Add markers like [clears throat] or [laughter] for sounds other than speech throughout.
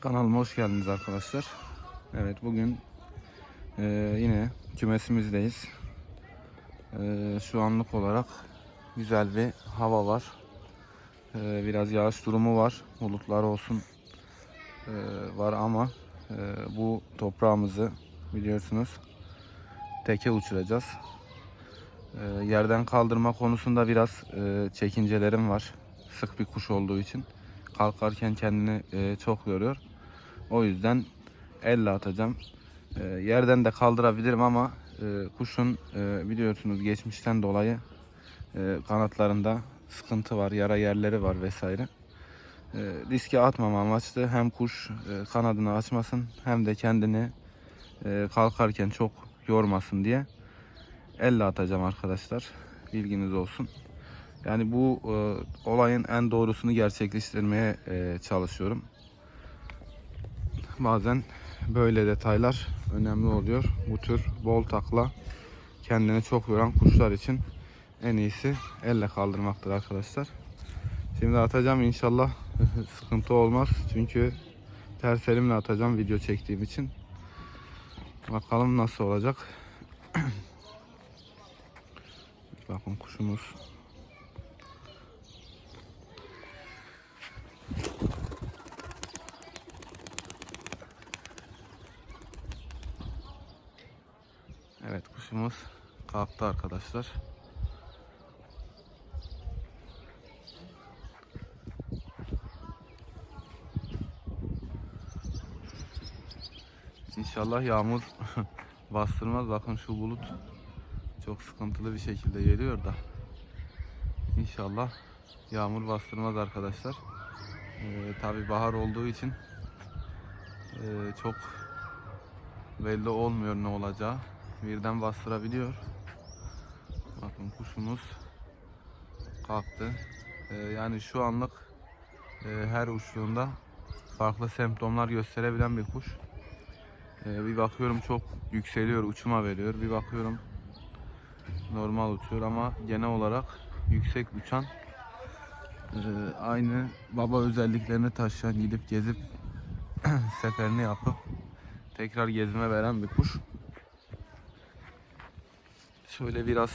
Kanalıma hoş geldiniz arkadaşlar. Evet bugün e, yine kümesimizdeyiz. E, şu anlık olarak güzel bir hava var. E, biraz yağış durumu var. Bulutlar olsun e, var ama e, bu toprağımızı biliyorsunuz teke uçuracağız. E, yerden kaldırma konusunda biraz e, çekincelerim var. Sık bir kuş olduğu için kalkarken kendini e, çok yoruyor. O yüzden elle atacağım. E, yerden de kaldırabilirim ama e, kuşun e, biliyorsunuz geçmişten dolayı e, kanatlarında sıkıntı var, yara yerleri var vesaire. E, riske atmama amaçlı hem kuş e, kanadını açmasın hem de kendini e, kalkarken çok yormasın diye elle atacağım arkadaşlar. Bilginiz olsun. Yani bu e, olayın en doğrusunu gerçekleştirmeye e, çalışıyorum. Bazen böyle detaylar önemli oluyor. Bu tür bol takla kendini çok yoran kuşlar için en iyisi elle kaldırmaktır arkadaşlar. Şimdi atacağım inşallah [laughs] sıkıntı olmaz. Çünkü ters elimle atacağım video çektiğim için. Bakalım nasıl olacak. [clears throat] Bakın kuşumuz Evet kuşumuz kalktı arkadaşlar. İnşallah yağmur [laughs] bastırmaz. Bakın şu bulut çok sıkıntılı bir şekilde geliyor da. İnşallah yağmur bastırmaz arkadaşlar. Ee, Tabi bahar olduğu için e, çok belli olmuyor ne olacağı. Birden bastırabiliyor. Bakın kuşumuz kalktı. Ee, yani şu anlık e, her uçtuğunda farklı semptomlar gösterebilen bir kuş. Ee, bir bakıyorum çok yükseliyor, uçuma veriyor. Bir bakıyorum normal uçuyor ama genel olarak yüksek uçan e, aynı baba özelliklerini taşıyan gidip gezip [clears throat] seferini yapıp tekrar gezme veren bir kuş. Şöyle biraz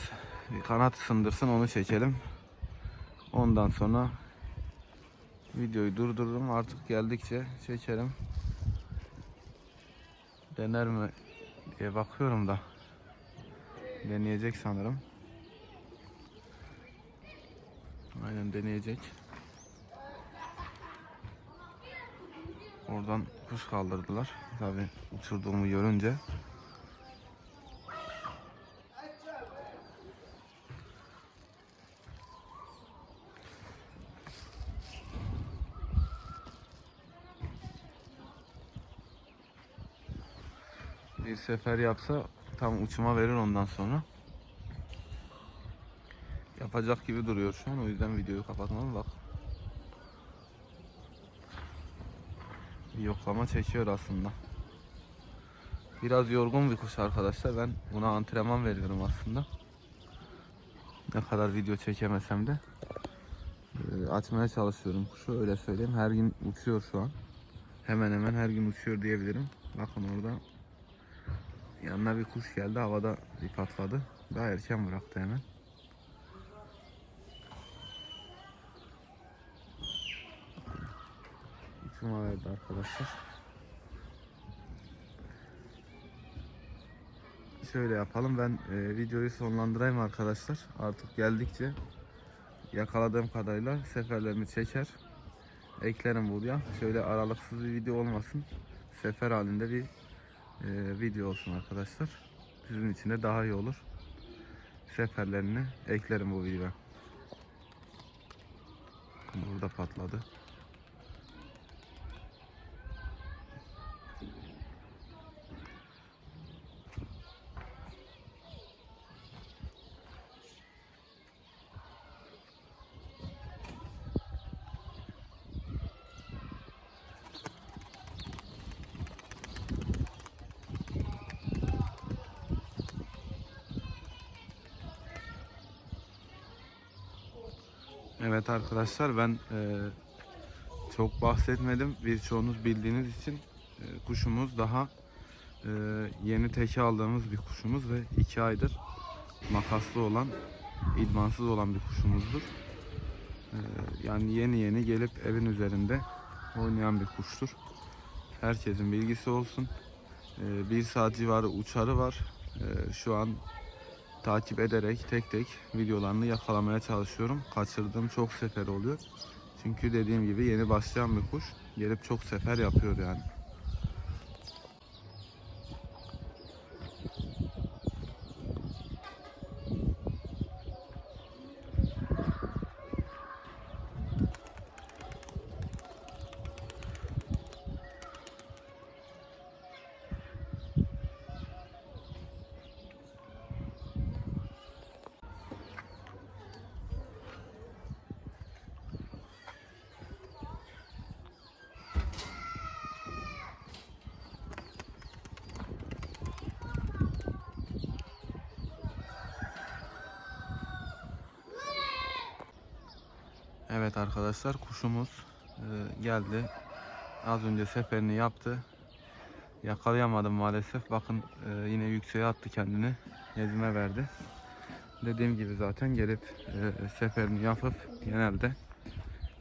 kanat ısındırsın onu çekelim. Ondan sonra videoyu durdururum artık geldikçe çekerim. Dener mi diye bakıyorum da deneyecek sanırım. Aynen deneyecek. Oradan kuş kaldırdılar. Tabi uçurduğumu görünce. Bir sefer yapsa tam uçuma verir ondan sonra. Yapacak gibi duruyor şu an. O yüzden videoyu kapatmadım. Bak. Bir yoklama çekiyor aslında. Biraz yorgun bir kuş arkadaşlar. Ben buna antrenman veriyorum aslında. Ne kadar video çekemesem de. Ee, açmaya çalışıyorum kuşu öyle söyleyeyim. Her gün uçuyor şu an. Hemen hemen her gün uçuyor diyebilirim. Bakın orada yanına bir kuş geldi. Havada bir patladı. Daha erken bıraktı hemen. Uçuma verdi arkadaşlar. Şöyle yapalım. Ben e, videoyu sonlandırayım arkadaşlar. Artık geldikçe yakaladığım kadarıyla seferlerimi çeker. Eklerim buraya. Şöyle aralıksız bir video olmasın. Sefer halinde bir e, video olsun arkadaşlar. Sizin için de daha iyi olur. Seferlerini eklerim bu videoya. Burada patladı. Evet arkadaşlar ben e, çok bahsetmedim. Birçoğunuz bildiğiniz için e, kuşumuz daha e, yeni teke aldığımız bir kuşumuz ve iki aydır makaslı olan, idmansız olan bir kuşumuzdur. E, yani yeni yeni gelip evin üzerinde oynayan bir kuştur. Herkesin bilgisi olsun. E, bir saat civarı uçarı var. E, şu an takip ederek tek tek videolarını yakalamaya çalışıyorum. Kaçırdığım çok sefer oluyor. Çünkü dediğim gibi yeni başlayan bir kuş. Gelip çok sefer yapıyor yani. Evet arkadaşlar kuşumuz e, geldi. Az önce seferini yaptı. Yakalayamadım maalesef. Bakın e, yine yükseğe attı kendini. Gezime verdi. Dediğim gibi zaten gelip e, seferini yapıp genelde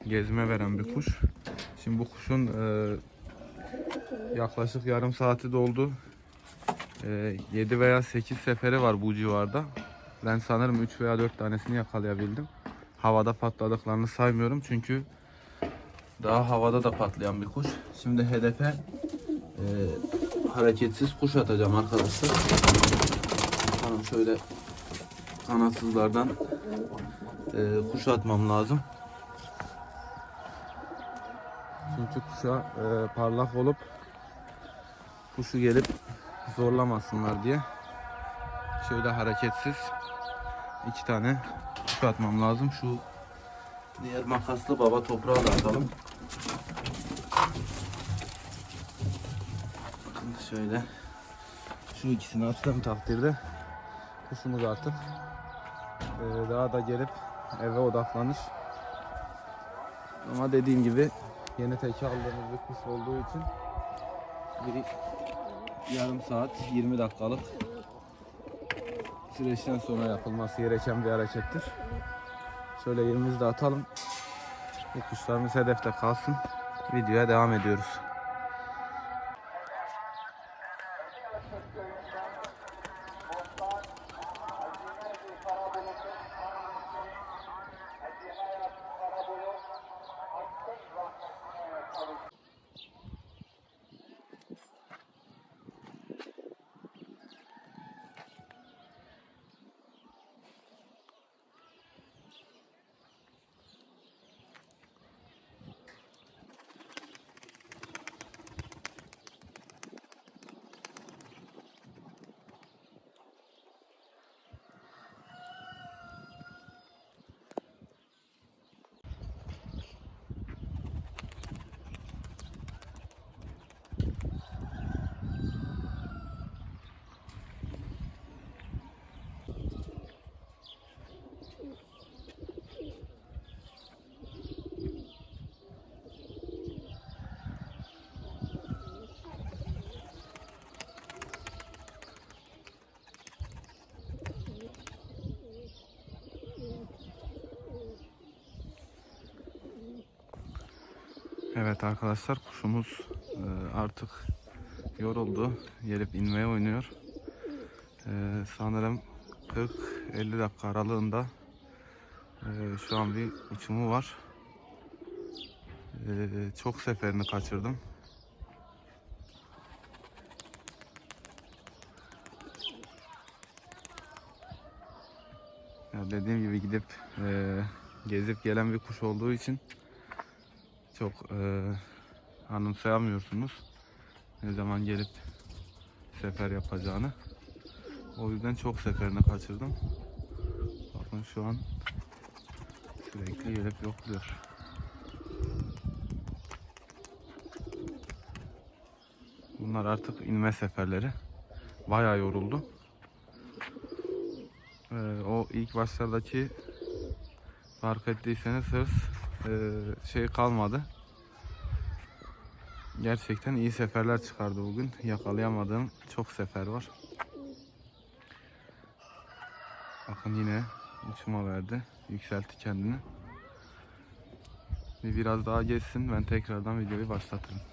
gezme veren bir kuş. Şimdi bu kuşun yaklaşık yarım saati doldu. E, 7 veya 8 seferi var bu civarda. Ben sanırım 3 veya 4 tanesini yakalayabildim havada patladıklarını saymıyorum çünkü daha havada da patlayan bir kuş. Şimdi hedefe e, hareketsiz kuş atacağım arkadaşlar. Bakalım şöyle kanatsızlardan e, kuş atmam lazım. Çünkü kuşa e, parlak olup kuşu gelip zorlamasınlar diye şöyle hareketsiz iki tane kuş atmam lazım. Şu diğer makaslı baba toprağı da atalım. Şimdi şöyle şu ikisini attığım takdirde kuşumuz artık e, daha da gelip eve odaklanır. Ama dediğim gibi yeni teke aldığımız bir kuş olduğu için bir yarım saat 20 dakikalık süreçten sonra yapılması gereken bir harekettir. Şöyle yerimizi de atalım. Bu kuşlarımız hedefte kalsın. Videoya devam ediyoruz. Evet arkadaşlar kuşumuz e, artık yoruldu. Gelip inmeye oynuyor. E, sanırım 40-50 dakika aralığında e, şu an bir uçumu var. Çok seferini kaçırdım. Ya dediğim gibi gidip gezip gelen bir kuş olduğu için çok e, anımsayamıyorsunuz. Ne zaman gelip sefer yapacağını. O yüzden çok seferini kaçırdım. Bakın şu an sürekli gelip yokluyor. Bunlar artık inme seferleri. Bayağı yoruldu. Ee, o ilk başlardaki fark ettiyseniz hırs şey kalmadı. gerçekten iyi seferler çıkardı bugün. Yakalayamadığım çok sefer var. Bakın yine uçuma verdi. Yükseltti kendini. Bir biraz daha geçsin ben tekrardan videoyu başlatırım.